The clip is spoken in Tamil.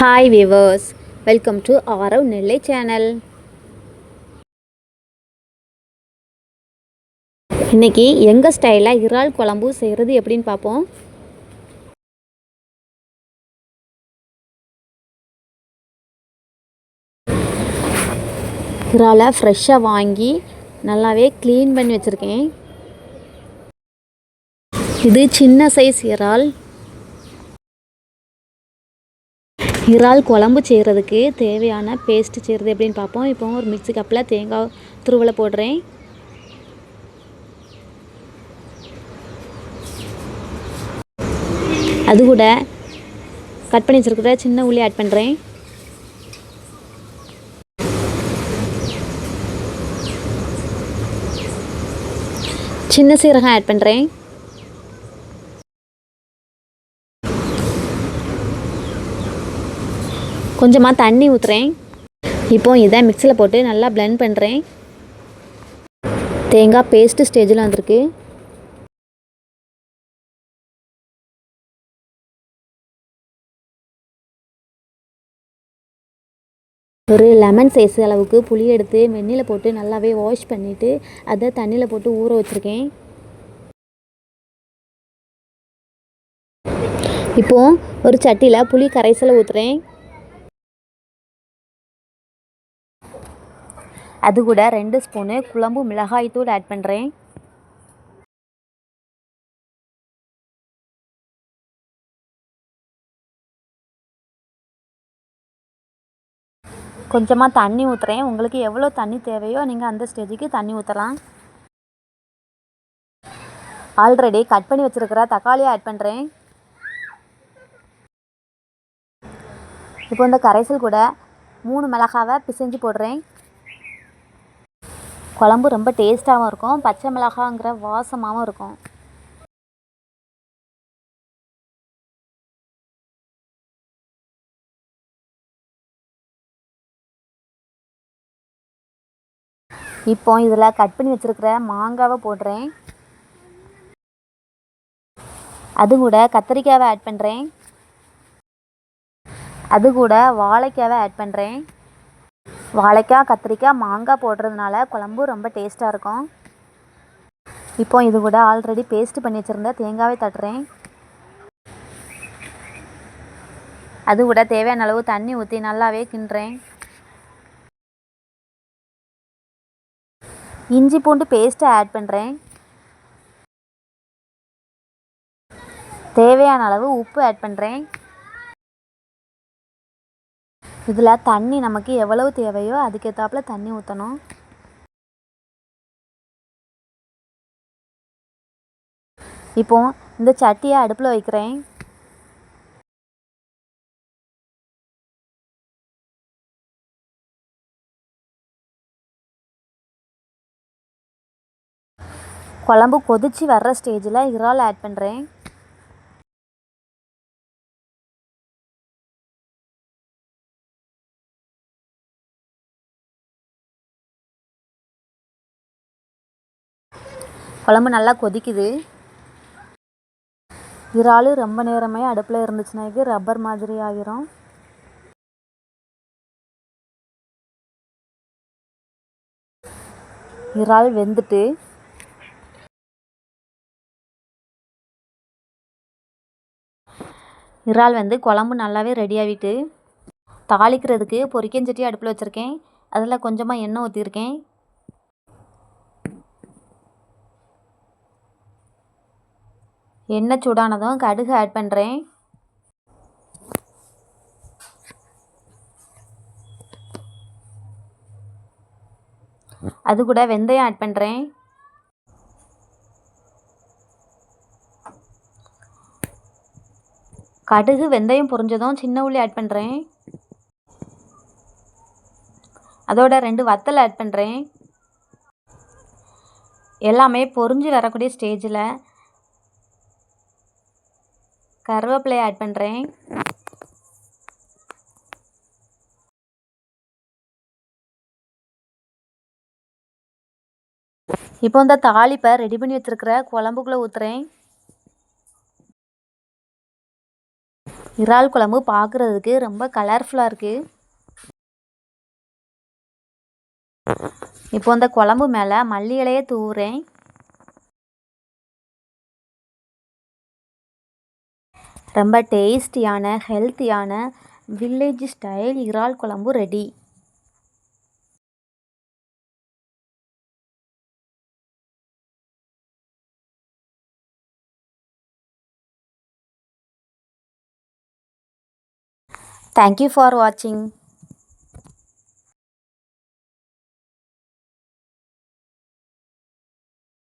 Hi viewers welcome to Aarav Nellai channel இன்னைக்கு எங்கள் ஸ்டைலில் இறால் குழம்பு செய்கிறது எப்படின்னு பார்ப்போம். இறாலை ஃப்ரெஷ்ஷாக வாங்கி நல்லாவே க்ளீன் பண்ணி வச்சுருக்கேன். இது சின்ன சைஸ் இறால். இறால் குழம்பு செய்கிறதுக்கு தேவையான பேஸ்ட்டு செய்கிறது எப்படின்னு பார்ப்போம். இப்போ ஒரு மிக்ஸி கப்பில் தேங்காய் துருவலை போடுறேன். அது கூட கட் பண்ணி வச்சுருக்கிற சின்ன உள்ளி ஆட் பண்ணுறேன் சின்ன சீரகம் ஆட் பண்ணுறேன் கொஞ்சமாக தண்ணி ஊற்றுறேன் இப்போ இதை மிக்சியில் போட்டு நல்லா பிளெண்ட் பண்ணுறேன் தேங்காய் பேஸ்ட்டு ஸ்டேஜில் வந்திருக்கு. ஒரு லெமன் சைஸ் அளவுக்கு புளி எடுத்து வெந்நியில் போட்டு நல்லாவே வாஷ் பண்ணிவிட்டு அதை தண்ணியில் போட்டு ஊற வச்சுருக்கேன். இப்போது ஒரு சட்டியில் புளி கரைசலை ஊற்றுறேன் அது கூட ரெண்டு ஸ்பூனு குழம்பு மிளகாய்த்தூள் ஆட் பண்ணுறேன் கொஞ்சமாக தண்ணி ஊற்றுறேன் உங்களுக்கு எவ்வளோ தண்ணி தேவையோ நீங்கள் அந்த ஸ்டேஜுக்கு தண்ணி ஊற்றலாம் ஆல்ரெடி கட் பண்ணி வச்சுருக்கிற தக்காளியை ஆட் பண்ணுறேன் இப்போ இந்த கரைசல் கூட மூணு மிளகாவை பிசைஞ்சு போடுறேன். குழம்பு ரொம்ப டேஸ்ட்டாகவும் இருக்கும். பச்சை மிளகாங்கிற வாசமாகவும் இருக்கும். இப்போ இதில் கட் பண்ணி வச்சுருக்கிற மாங்காவை போடுறேன். அது கூட கத்திரிக்காவை ஆட் பண்ணுறேன் அது கூட வாழைக்காவை ஆட் பண்ணுறேன் வாழைக்காய் கத்திரிக்காய் மாங்காய் போடுறதுனால குழம்பு ரொம்ப டேஸ்ட்டாக இருக்கும். இப்போ இது கூட ஆல்ரெடி பேஸ்ட் பண்ணி வச்சுருந்த தேங்காவை தட்டுறேன். அது கூட தேவையான அளவு தண்ணி ஊற்றி நல்லாவே கிண்டுறேன். இஞ்சி பூண்டு பேஸ்ட்டை ஆட் பண்ணுறேன் தேவையான அளவு உப்பு ஆட் பண்ணுறேன் இதில் தண்ணி நமக்கு எவ்வளவு தேவையோ அதுக்கேற்றாப்புல தண்ணி ஊற்றணும் இப்போ இந்த சட்டியை அடுப்பில் வைக்கிறேன். குழம்பு கொதிச்சு வர்ற ஸ்டேஜில் இறால் ஆட் பண்ணுறேன் குழம்பு நல்லா கொதிக்குது. இறால் ரொம்ப நேரமே அடுப்பில் இருந்துச்சுனாக்கி ரப்பர் மாதிரி ஆகிரும் இறால் வெந்துட்டு. இறால் வந்து குழம்பு நல்லாவே ரெடி ஆகிட்டு தாளிக்கிறதுக்கு பொரிக்கஞ்சட்டி அடுப்பில் வச்சுருக்கேன். அதில் கொஞ்சமாக எண்ணெய் ஊற்றிருக்கேன் எண்ணெய் சூடானதும் கடுகு ஆட் பண்ணுறேன் அது கூட வெந்தயம் ஆட் பண்ணுறேன் கடுகு வெந்தயம் பொரிஞ்சதும் சின்ன உள்ளி ஆட் பண்ணுறேன் அதோட ரெண்டு வத்தல் ஆட் பண்ணுறேன் எல்லாமே பொரிஞ்சு வரக்கூடிய ஸ்டேஜில் கருவேப்பிலையை ஆட் பண்ணுறேன் இப்போ இந்த தாளிப்பை ரெடி பண்ணி வச்சுருக்கிற குழம்புக்குள்ளே ஊற்றுறேன் இறால் குழம்பு பார்க்குறதுக்கு ரொம்ப கலர்ஃபுல்லாக இருக்குது இப்போ இந்த குழம்பு மேலே மல்லி இலையை தூவுறேன். ரொம்ப டேஸ்டியான ஹெல்த்தியான வில்லேஜ் ஸ்டைல் இறால் குழம்பு ரெடி தேங்க்யூ ஃபார் வாட்சிங்